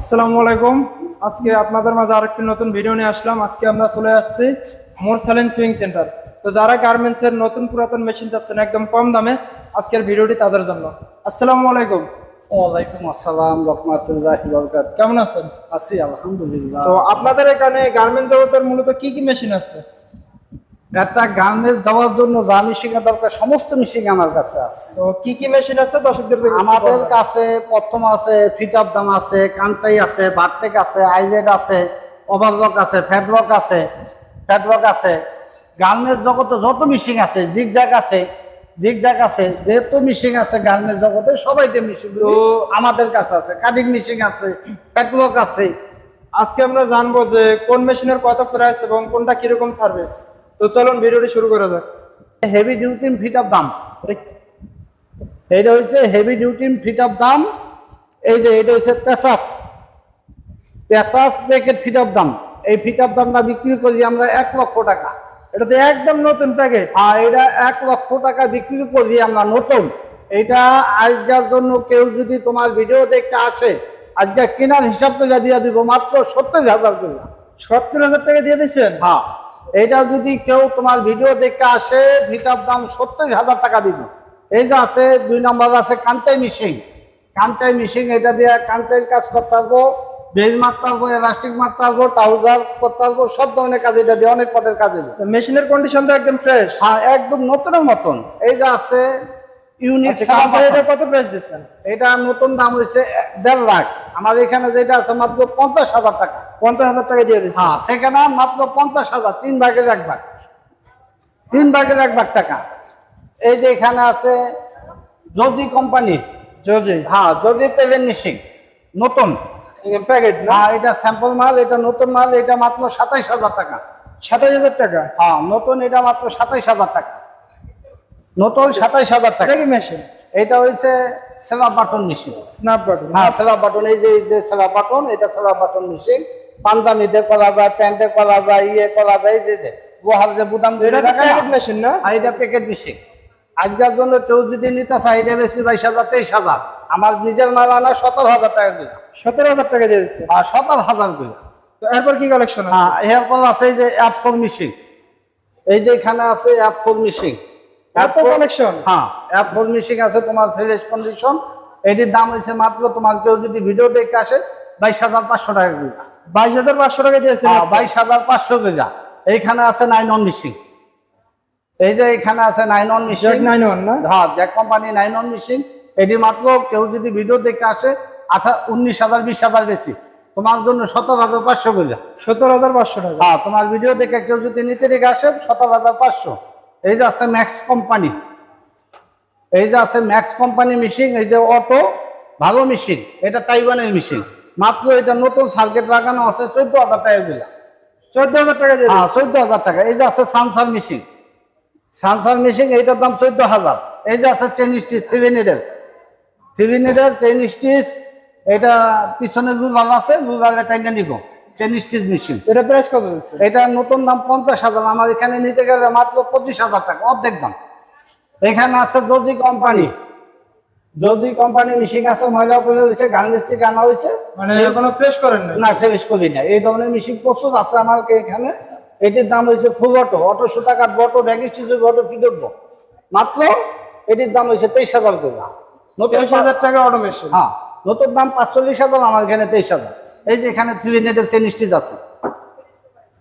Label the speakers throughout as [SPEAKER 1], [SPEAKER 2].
[SPEAKER 1] আসসালামু আলাইকুম। আজকে আপনাদের মাঝে আরেকটি নতুন ভিডিও নিয়ে আসলাম। আজকে আমরা চলে আসছি মোরসালেন সুইং সেন্টার তো যারা গার্মেন্টস এর নতুন পুরাতন মেশিন চাচ্ছেন একদম কম দামে আজকের ভিডিওটি তাদের জন্য। আসসালামু আলাইকুম।
[SPEAKER 2] ওয়ালাইকুম আসসালাম রহমতুল্লাহ বরকাত
[SPEAKER 1] কেমন আছেন?
[SPEAKER 2] আছি আলহামদুলিল্লাহ।
[SPEAKER 1] তো আপনাদের এখানে গার্মেন্টস জগতের মূলত কি কি মেশিন আছে?
[SPEAKER 2] একটা গার্মেন্টস দেওয়ার জন্য যা মিশিং এর দরকার সমস্ত মিশিং আমার কাছে আছে।
[SPEAKER 1] তো কি কি মেশিন আছে? দর্শকদের
[SPEAKER 2] আমাদের কাছে প্রথম আছে ফিট আপ দাম আছে কাঞ্চাই আছে বারটেক আছে আইলেট আছে ওভারলক আছে ফ্যাটলক আছে ফ্যাটলক আছে। গার্মেন্টস জগতে যত মিশিং আছে জিগজ্যাগ আছে জিগজ্যাগ আছে যেহেতু মিশিং আছে গার্মেন্টস জগতে সবাইতে মিশিং
[SPEAKER 1] তো-
[SPEAKER 2] আমাদের কাছে আছে। কাটিং মিশিং আছে ফ্যাটলক আছে।
[SPEAKER 1] আজকে আমরা জানব যে কোন মেশিনের কত প্রাইস এবং কোনটা কীরকম সার্ভিস তো চলুন ভিডিওটি শুরু করা যাক।
[SPEAKER 2] হেভি ডিউটি ফিট আপ দাম এটা হচ্ছে হেভি ডিউটি ফিট আপ দাম এই যে এটা হচ্ছে পেসাস পেসাস প্যাকেট ফিট আপ দাম এই ফিট আপ দামটা বিক্রি করি আমরা এক লক্ষ টাকা।
[SPEAKER 1] এটা তো একদম নতুন প্যাকেট
[SPEAKER 2] আর এটা এক লক্ষ টাকা বিক্রি করি আমরা নতুন। এটা আজকের জন্য কেউ যদি তোমার ভিডিও দেখতে আসে আজকে কেনার হিসাব করে দিয়ে দিব মাত্র সত্তর হাজার করে
[SPEAKER 1] সত্তর হাজার টাকা দিয়ে দিচ্ছেন?
[SPEAKER 2] হ্যাঁ। এটা যদি কেউ তোমার ভিডিও দেখে আসে ভিটার দাম সত্তর হাজার টাকা দিব। এই যে আছে দুই নম্বর আছে কাঞ্চাই মিশিং কাঞ্চাই মিশিং এটা দিয়ে কাঞ্চাই কাজ করতে পারব বেল মারতে পারব এলাস্টিক মারতে পারব ট্রাউজার করতে পারব সব ধরনের কাজ এটা দিয়ে অনেক পটের কাজ
[SPEAKER 1] মেশিনের কন্ডিশন তো একদম ফ্রেশ
[SPEAKER 2] হ্যাঁ একদম নতুনের মতন। এই যে আছে ইউনিক
[SPEAKER 1] আচ্ছা এটা কত প্রাইস দিচ্ছেন?
[SPEAKER 2] এটা নতুন দাম হয়েছে দেড় লাখ। আমাদের এখানে যেটা আছে মাত্র পঞ্চাশ হাজার টাকা।
[SPEAKER 1] পঞ্চাশ হাজার টাকা দিয়ে দিচ্ছেন
[SPEAKER 2] হ্যাঁ সেখানে মাত্র পঞ্চাশ হাজার তিন ভাগের এক ভাগ। তিন ভাগের এক ভাগ টাকা। এই যে এখানে আছে জজি কোম্পানি।
[SPEAKER 1] জজি।
[SPEAKER 2] হ্যাঁ জজি পেভেন মিশিং নতুন।
[SPEAKER 1] প্যাকেট
[SPEAKER 2] হ্যাঁ এটা স্যাম্পল মাল এটা নতুন মাল এটা মাত্র সাতাইশ হাজার টাকা।
[SPEAKER 1] সাতাশ হাজার টাকা?
[SPEAKER 2] হ্যাঁ নতুন এটা মাত্র সাতাইশ হাজার টাকা। নতুন সাতাইশ হাজার টাকা।
[SPEAKER 1] কি মেশিন
[SPEAKER 2] এটা হয়েছে সেলা বাটন মেশিন
[SPEAKER 1] স্ন্যাপ বাটন
[SPEAKER 2] হ্যাঁ সেলা বাটন এই যে এই যে সেলা বাটন এটা সেলা বাটন মেশিন পাঞ্জাবিতে করা যায় প্যান্টে করা যায় ইয়ে করা যায় যে যে লোহার যে বুদাম
[SPEAKER 1] এটা প্যাকেট মেশিন না?
[SPEAKER 2] আর এটা প্যাকেট মেশিন আজকের জন্য কেউ যদি নিতে চায় এটা বেশি বাইশ হাজার তেইশ হাজার। আমার নিজের মাল আনা সতেরো হাজার টাকা দিলাম
[SPEAKER 1] সতেরো হাজার টাকা দিয়ে দিচ্ছে।
[SPEAKER 2] আর সতেরো হাজার দিলাম
[SPEAKER 1] তো এরপর কি কালেকশন
[SPEAKER 2] হ্যাঁ এরপর আছে যে অ্যাপ ফোর মিশিং এই যে এখানে আছে অ্যাপ ফোর মিশিং
[SPEAKER 1] এত কালেকশন
[SPEAKER 2] হ্যাঁ অ্যাপ ফোর মিশিং আছে তোমার ফ্রেশ কন্ডিশন এটির দাম হয়েছে মাত্র তোমার কেউ যদি ভিডিও দেখে আসে বাইশ হাজার পাঁচশো টাকা করে।
[SPEAKER 1] বাইশ হাজার পাঁচশো টাকা দিয়েছে
[SPEAKER 2] হ্যাঁ, বাইশ হাজার পাঁচশো কেজা এইখানে আছে নাইন অন মিশিং এই যে এখানে আছে nine on machine
[SPEAKER 1] nine one না?
[SPEAKER 2] হ্যাঁ Jack company nine on machine এটি মাত্র কেউ যদি ভিডিও দেখে আসে আঠা উনিশ হাজার বিশ হাজার বেশি। তোমার জন্য সতেরো হাজার পাঁচশো কেজা
[SPEAKER 1] সত্তর হাজার পাঁচশো টাকা।
[SPEAKER 2] হ্যাঁ তোমার ভিডিও দেখে কেউ যদি নিতে দেখে আসে সতেরো হাজার পাঁচশো। এই যে আছে ম্যাক্স কোম্পানি এই যে আছে ম্যাক্স কোম্পানি মেশিন এই যে অটো ভালো মেশিন এটা টাইওয়ানের মেশিন মাত্র এটা নতুন সার্কিট লাগানো আছে চোদ্দ হাজার টাকা দিলা
[SPEAKER 1] চোদ্দ হাজার টাকা
[SPEAKER 2] হ্যাঁ চোদ্দ হাজার টাকা। এই যে আছে সানসার মেশিন সানসার মেশিন এইটার দাম চোদ্দ হাজার এই যে আছে chain stitch three needle three needle chain stitch এটা পিছনে লুজার আছে লুজারের টাইমটা নিব। চেন স্টিচ মেশিন
[SPEAKER 1] এটা প্রাইস কত দিচ্ছে?
[SPEAKER 2] এটা নতুন দাম পঞ্চাশ হাজার আমার এখানে নিতে গেলে মাত্র পঁচিশ হাজার টাকা অর্ধেক দাম। এখানে আছে জজি কোম্পানি জজি কোম্পানি মেশিন আছে ময়লা পড়ে হয়েছে গার্মেন্টস থেকে আনা হয়েছে।
[SPEAKER 1] মানে এখনও ফ্রেশ করেন না
[SPEAKER 2] না ফেরিস করি না এই ধরনের মেশিন প্রচুর আছে আমার এখানে। এটির দাম হয়েছে ফুল অটো অটো সুতা কাটবো অটো ব্যাগ স্টিচের অটো ফিটবো মাত্র এটির দাম হয়েছে তেইশ হাজার করে। নতুন
[SPEAKER 1] হাজার টাকা অটোমেশন
[SPEAKER 2] হ্যাঁ নতুন দাম পাঁচচল্লিশ হাজার আমার এখানে তেইশ হাজার। এই যে এখানে থ্রি নেটের চেন স্টিচ আছে।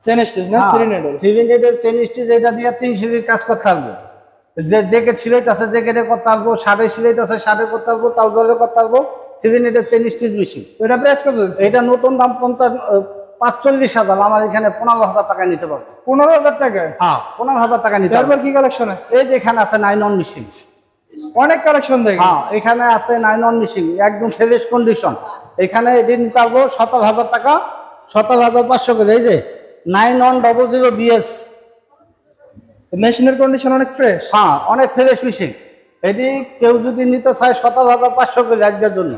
[SPEAKER 1] চেন স্টিচ না? থ্রি নেডল
[SPEAKER 2] থ্রি নেটের চেন স্টিচ এটা দিয়ে তিন সিলির কাজ করতে পারব যে জ্যাকেট সিলাইতে আছে জ্যাকেটে করতে পারব শার্টে সিলাইতে আছে শার্টে করতে পারব ট্রাউজারে করতে পারব থ্রি নেটের চেন স্টিচ মেশিন
[SPEAKER 1] এটা প্রাইস কত
[SPEAKER 2] এটা নতুন দাম পঞ্চাশ পাঁচচল্লিশ হাজার আমার এখানে পনেরো হাজার টাকা নিতে পারব।
[SPEAKER 1] পনেরো হাজার টাকা
[SPEAKER 2] হ্যাঁ পনেরো হাজার টাকা নিতে পারব।
[SPEAKER 1] তারপর কি কালেকশন আছে?
[SPEAKER 2] এই যে এখানে আছে নাইন অন মেশিন
[SPEAKER 1] অনেক কালেকশন দেখি
[SPEAKER 2] হ্যাঁ এখানে আছে নাইন অন মেশিন একদম ফ্রেশ কন্ডিশন এখানে এটি নিতে পারব সতেরো হাজার টাকা সতেরো হাজার পাঁচশো করে এই যে nine one double zero BS
[SPEAKER 1] মেশিনের কন্ডিশন অনেক ফ্রেশ
[SPEAKER 2] হ্যাঁ অনেক ফ্রেশ মেশিন এটি কেউ যদি নিতে চায় সতেরো হাজার পাঁচশো করে আজকের জন্য।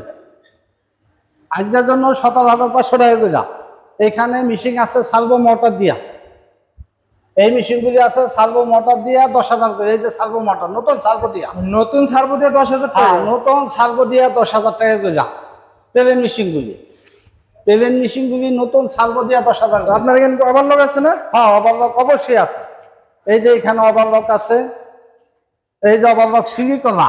[SPEAKER 2] আজকের জন্য সতেরো হাজার পাঁচশো টাকা করে যা। এখানে মেশিন আছে সার্ভো মোটর দিয়া। এই মেশিনগুলি আছে সার্ভো মোটর দিয়া দশ হাজার করে এই যে সার্ভো মোটর নতুন সার্ভো দিয়া।
[SPEAKER 1] নতুন সার্ভো দিয়ে দশ হাজার
[SPEAKER 2] হ্যাঁ
[SPEAKER 1] টাকা।
[SPEAKER 2] নতুন সার্ভো দিয়া দশ হাজার টাকা করে যা। পেলে মেশিনগুলি প্লেন মেশিনগুলি নতুন সার্ভো দিয়ে দশ হাজার
[SPEAKER 1] আপনার এখানে ওভারলক আছে না?
[SPEAKER 2] হ্যাঁ ওভারলক অবশ্যই আছে। এই যে এখানে ওভারলক আছে এই যে ওভারলক সিলিকলা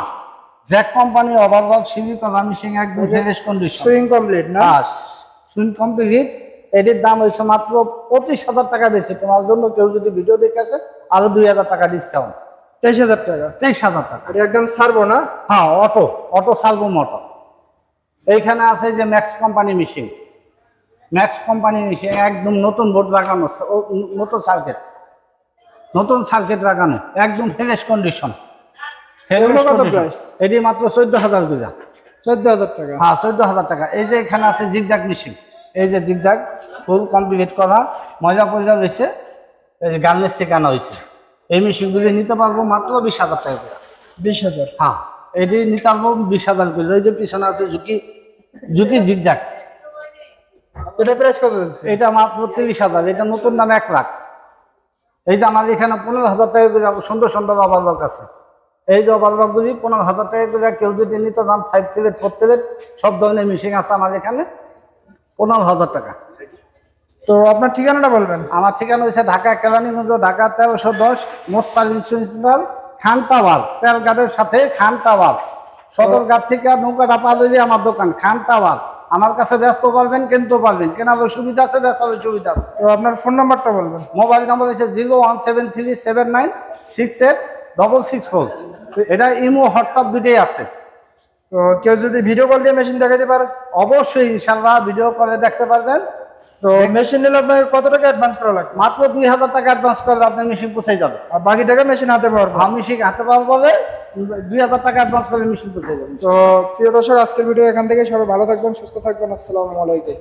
[SPEAKER 2] জ্যাক কোম্পানি ওভারলক সিলিকলা মেশিন একদম ফ্রেশ কন্ডিশন
[SPEAKER 1] সুইং কমপ্লিট না?
[SPEAKER 2] সুইং কমপ্লিট এটির দাম হয়েছে মাত্র পঁচিশ হাজার টাকা বেশি। তোমার জন্য কেউ যদি ভিডিও দেখে আসে আরও দুই হাজার টাকা ডিসকাউন্ট
[SPEAKER 1] তেইশ হাজার টাকা?
[SPEAKER 2] তেইশ হাজার টাকা।
[SPEAKER 1] একদম ছাড়বো না?
[SPEAKER 2] হ্যাঁ অটো অটো সার্ভো মোটর। এইখানে আছে যে Max company machine Max company machine একদম নতুন বোর্ড লাগানো নতুন সার্কিট নতুন সার্কিট লাগানো একদম ফ্রেশ কন্ডিশন? এটি মাত্র চোদ্দ হাজার টাকা
[SPEAKER 1] চোদ্দ হাজার টাকা।
[SPEAKER 2] হ্যাঁ চোদ্দ হাজার টাকা। এই যে এখানে আছে জিগজাগ মেশিন এই যে জিগজাগ ফুল কমপ্লিট করা মজা পয়সা রয়েছে এই যে গার্মেন্টস থেকে আনা হয়েছে। এই মেশিনগুলি নিতে পারব মাত্র বিশ হাজার টাকা
[SPEAKER 1] বিশ হাজার।
[SPEAKER 2] হ্যাঁ। এটি নিতে পারব বিশ হাজার করে। ওই যে পিছনে আছে ঝুঁকি ঝুঁকি জিগজাগ
[SPEAKER 1] এটা প্রাইস কত
[SPEAKER 2] এটা মাত্র তিরিশ হাজার এটা নতুন দাম এক লাখ। এই যে আমাদের এখানে পনেরো হাজার টাকা করে সুন্দর সুন্দর অবালক আছে। এই যে অবালকগুলি পনেরো হাজার টাকা করে কেউ যদি নিতে চান ফাইভ প্লেট ফোর প্লেট সব ধরনের মেশিন আছে আমাদের এখানে পনেরো হাজার টাকা।
[SPEAKER 1] তো আপনার ঠিকানাটা বলবেন?
[SPEAKER 2] আমার ঠিকানা হচ্ছে ঢাকা কেরানীগঞ্জ ঢাকা তেরোশো দশ মোসাল ইন্স্যুরেন্স খান টাওয়ার তেলঘাটের সাথে খান টাওয়ার সদরঘাট থেকে নৌকাটা হইলে আমার দোকান খান টাওয়ার আমার কাছে ব্যস্ত পারবেন কিনতেও পারবেন। কেনার সুবিধা আছে বেচার সুবিধা আছে।
[SPEAKER 1] তো আপনার ফোন নাম্বারটা বলবেন।
[SPEAKER 2] মোবাইল নাম্বার হচ্ছে zero one seven three seven nine six eight double six four. এটা ইমো হোয়াটসঅ্যাপ দুটোই আছে।
[SPEAKER 1] তো কেউ যদি ভিডিও কল দিয়ে মেশিন দেখাতে পারে?
[SPEAKER 2] অবশ্যই ইনশাল্লাহ ভিডিও কলে দেখতে পারবেন।
[SPEAKER 1] তো মেশিন নিলে আপনাকে কত টাকা অ্যাডভান্স করা লাগবে?
[SPEAKER 2] মাত্র দুই হাজার টাকা অ্যাডভান্স করলে আপনার মেশিন পৌঁছে যাবে।
[SPEAKER 1] আর বাকি টাকা মেশিন হাতে পাওয়ার
[SPEAKER 2] আমি মেশিন হাতে পাওয়ার বলে দুই হাজার টাকা অ্যাডভান্স করলে মেশিন পৌঁছে যাবে।
[SPEAKER 1] তো প্রিয় দর্শক আজকের ভিডিও এখান থেকে সবাই ভালো থাকবেন সুস্থ থাকবেন। আসসালামু আলাইকুম।